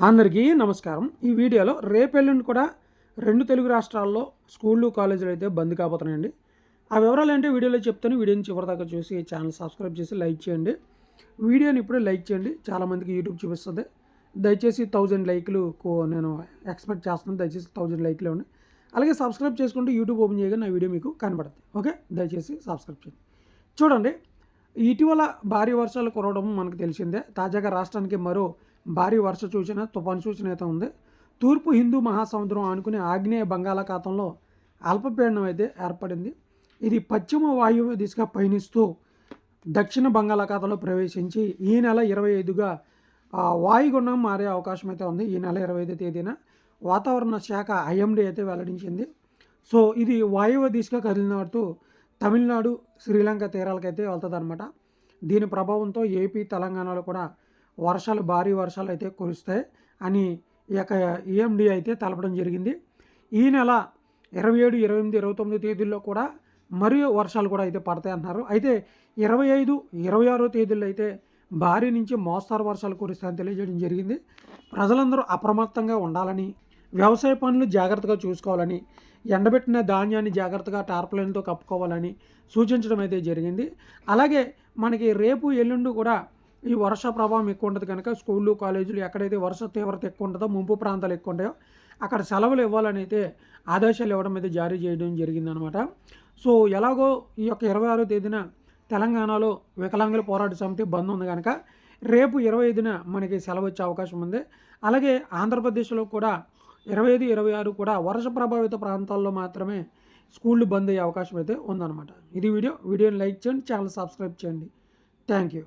అందరికీ నమస్కారం. ఈ వీడియోలో రేపెల్లుండి కూడా రెండు తెలుగు రాష్ట్రాల్లో స్కూళ్ళు కాలేజీలు అయితే బంద్ కాబోతున్నాయండి. ఆ వివరాలు ఏంటో వీడియోలో చెప్తాను. వీడియోని చివరిదాకా చూసి ఛానల్ సబ్స్క్రైబ్ చేసి లైక్ చేయండి. వీడియోని ఇప్పుడే లైక్ చేయండి. చాలామందికి యూట్యూబ్ చూపిస్తుంది. దయచేసి థౌజండ్ లైక్లు కో- నేను ఎక్స్పెక్ట్ చేస్తున్నాను. దయచేసి థౌజండ్ లైక్లు ఇవ్వండి. అలాగే సబ్స్క్రైబ్ చేసుకుంటే యూట్యూబ్ ఓపెన్ చేయగా నా వీడియో మీకు కనబడుతుంది ఓకే? దయచేసి సబ్స్క్రైబ్ చేయండి. చూడండి ఇటీవల భారీ వర్షాలు కురవడం మనకు తెలిసిందే. తాజాగా రాష్ట్రానికి మరో భారీ వర్ష సూచన తుఫాను సూచన అయితే ఉంది. తూర్పు హిందూ మహాసముద్రం ఆనుకుని ఆగ్నేయ బంగాళాఖాతంలో అల్పపీడనం అయితే ఏర్పడింది. ఇది పశ్చిమ వాయువ్య దిశగా పయనిస్తూ దక్షిణ బంగాళాఖాతంలో ప్రవేశించి ఈ నెల ఇరవై ఐదుగా వాయుగుండం మారే అవకాశం అయితే ఉంది. ఈ నెల ఇరవై ఐదు తేదీన వాతావరణ శాఖ ఐఎండీ అయితే వెల్లడించింది. సో ఇది వాయువ్య దిశగా కదిలినట్టు తమిళనాడు శ్రీలంక తీరాలకైతే వెళ్తుంది అనమాట దీని ప్రభావంతో ఏపీ తెలంగాణలో కూడా వర్షాలు భారీ వర్షాలు అయితే కురుస్తాయి అని ఈ యొక్క ఈఎండి అయితే తెలపడం జరిగింది. ఈ నెల ఇరవై ఏడు ఇరవై ఎనిమిది ఇరవై తొమ్మిది తేదీల్లో కూడా మరియు వర్షాలు కూడా అయితే పడతాయి అంటున్నారు. అయితే ఇరవై ఐదు ఇరవై ఆరో తేదీల్లో అయితే భారీ నుంచి మోస్తారు వర్షాలు కురుస్తాయని తెలియజేయడం జరిగింది. ప్రజలందరూ అప్రమత్తంగా ఉండాలని వ్యవసాయ పనులు జాగ్రత్తగా చూసుకోవాలని ఎండబెట్టిన ధాన్యాన్ని జాగ్రత్తగా టార్పలైన్తో కప్పుకోవాలని సూచించడం అయితే జరిగింది. అలాగే మనకి రేపు ఎల్లుండి కూడా ఈ వర్ష ప్రభావం ఎక్కువ ఉంటుంది కనుక స్కూళ్ళు కాలేజీలు ఎక్కడైతే వర్ష తీవ్రత ఎక్కువ ఉంటుందో ముంపు ప్రాంతాలు ఎక్కువ ఉంటాయో అక్కడ సెలవులు ఇవ్వాలని అయితే ఆదేశాలు ఇవ్వడం అయితే జారీ చేయడం జరిగిందనమాట. సో ఎలాగో ఈ యొక్క ఇరవై ఆరో తేదీన తెలంగాణలో వికలాంగుల పోరాట సమితి బంద్ ఉంది కనుక రేపు ఇరవై ఐదున మనకి సెలవు వచ్చే అవకాశం ఉంది. అలాగే ఆంధ్రప్రదేశ్లో కూడా ఇరవై ఐదు ఇరవై ఆరు కూడా వర్ష ప్రభావిత ప్రాంతాల్లో మాత్రమే స్కూళ్ళు బంద్ అయ్యే అవకాశం అయితే ఉందన్నమాట ఇది వీడియో. వీడియోని లైక్ చేయండి ఛానల్ సబ్స్క్రైబ్ చేయండి. Thank you.